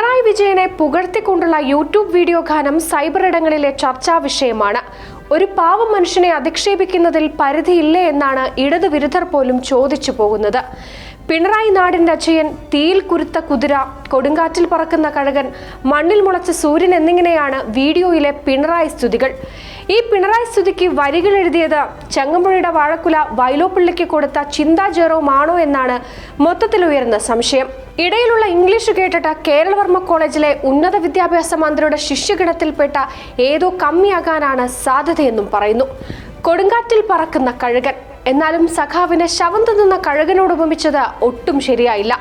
പിണറായി വിജയനെ പുകഴ്ത്തിക്കൊണ്ടുള്ള YouTube video ഗാനം സൈബർ ഇടങ്ങളിലെ ചർച്ചാ വിഷയമാണ്. ഒരു പാവം മനുഷ്യനെ അധിക്ഷേപിക്കുന്നതിൽ പരിധിയില്ലേ എന്നാണ് ഇടതുവിരുദ്ധർ പോലും ചോദിച്ചു പോകുന്നത്. പിണറായി നാടിന്റെ അച്ഛയൻ തീയിൽ കുരുത്ത കുതിര കൊടുങ്കാറ്റിൽ പറക്കുന്ന കഴകൻ മണ്ണിൽ മുളച്ച സൂര്യൻ എന്നിങ്ങനെയാണ് വീഡിയോയിലെ പിണറായി സ്തുതികൾ. ഈ പിണറായി സ്തുതിക്ക് വരികൾ എഴുതിയത് ചങ്ങമ്പുഴയുടെ വാഴക്കുല വൈലോപ്പിള്ളിക്ക് കൊടുത്ത ചിന്താ ജെറോമാണോ എന്നാണ് മൊത്തത്തിൽ ഉയർന്ന സംശയം. ഇടയിലുള്ള ഇംഗ്ലീഷ് കേട്ടിട്ട് കേരളവർമ്മ കോളേജിലെ ഉന്നത വിദ്യാഭ്യാസ മന്ത്രിയുടെ ശിഷ്യഗണത്തിൽപ്പെട്ട ഏതോ കമ്മിയാകാനാണ് സാധ്യതയെന്നും പറയുന്നു. കൊടുങ്കാറ്റിൽ പറക്കുന്ന കഴുകൻ എന്നാലും സഖാവിനെ ശവം തിന്നുന്ന കഴുകനോട് ഉപമിച്ചത് ഒട്ടും ശരിയായില്ല.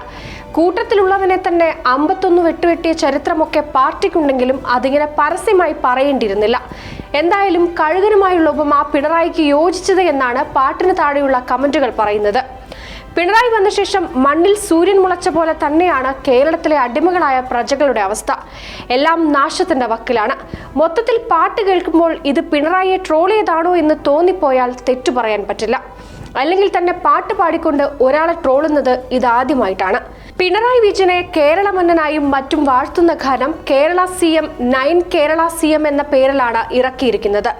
കൂട്ടത്തിലുള്ളവനെ തന്നെ അമ്പത്തൊന്ന് വെട്ടുവെട്ടിയ ചരിത്രമൊക്കെ പാർട്ടിക്കുണ്ടെങ്കിലും അതിങ്ങനെ പരസ്യമായി പറയേണ്ടിയിരുന്നില്ല. എന്തായാലും കഴുകനുമായുള്ള ഉപമ പിണറായിക്ക് യോജിച്ചത് എന്നാണ് പാട്ടിന് താഴെയുള്ള കമന്റുകൾ പറയുന്നത്. പിണറായി വന്ന ശേഷം മണ്ണിൽ സൂര്യൻ മുളച്ച പോലെ തന്നെയാണ് കേരളത്തിലെ അടിമകളായ പ്രജകളുടെ അവസ്ഥ. എല്ലാം നാശത്തിന്റെ വക്കിലാണ്. മൊത്തത്തിൽ പാട്ട് കേൾക്കുമ്പോൾ ഇത് പിണറായിയെ ട്രോൾ ചെയ്താണോ എന്ന് തോന്നിപ്പോയാൽ തെറ്റു പറയാൻ പറ്റില്ല. അല്ലെങ്കിൽ തന്നെ പാട്ട് പാടിക്കൊണ്ട് ഒരാളെ ട്രോളുന്നത് ഇതാദ്യമായിട്ടാണ് പിണറായി വിജയനെ കേരള മന്നനായും മറ്റും വാഴ്ത്തുന്ന ഗാനം Kerala C M nine Kerala C M എന്ന പേരിലാണ് ഇറക്കിയിരിക്കുന്നത്.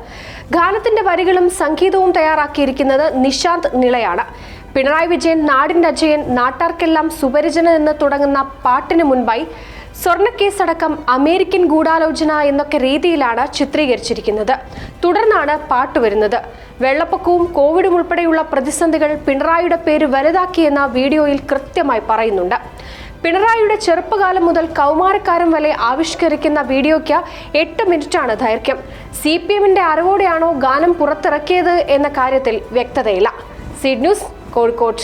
ഗാനത്തിന്റെ വരികളും സംഗീതവും തയ്യാറാക്കിയിരിക്കുന്നത് നിശാന്ത് നിളയാണ്. പിണറായി വിജയൻ നാടിന്റെ അജയൻ നാട്ടാർക്കെല്ലാം സുപരിചന എന്ന് തുടങ്ങുന്ന പാട്ടിന് മുൻപായി സ്വർണക്കേസടക്കം അമേരിക്കൻ ഗൂഢാലോചന എന്നൊക്കെ രീതിയിലാണ് ചിത്രീകരിച്ചിരിക്കുന്നത്. തുടർന്നാണ് പാട്ട് വരുന്നത്. വെള്ളപ്പൊക്കവും കോവിഡും ഉൾപ്പെടെയുള്ള പ്രതിസന്ധികൾ പിണറായിയുടെ പേര് വലുതാക്കിയെന്ന വീഡിയോയിൽ കൃത്യമായി പറയുന്നുണ്ട്. പിണറായിയുടെ ചെറുപ്പകാലം മുതൽ കൗമാരക്കാരൻ വരെ ആവിഷ്കരിക്കുന്ന വീഡിയോയ്ക്ക് എട്ട് മിനിറ്റാണ് ദൈർഘ്യം. സി പി എമ്മിന്റെ അറിവോടെയാണോ ഗാനം പുറത്തിറക്കിയത് എന്ന കാര്യത്തിൽ വ്യക്തതയില്ല. Seed news कोरकोट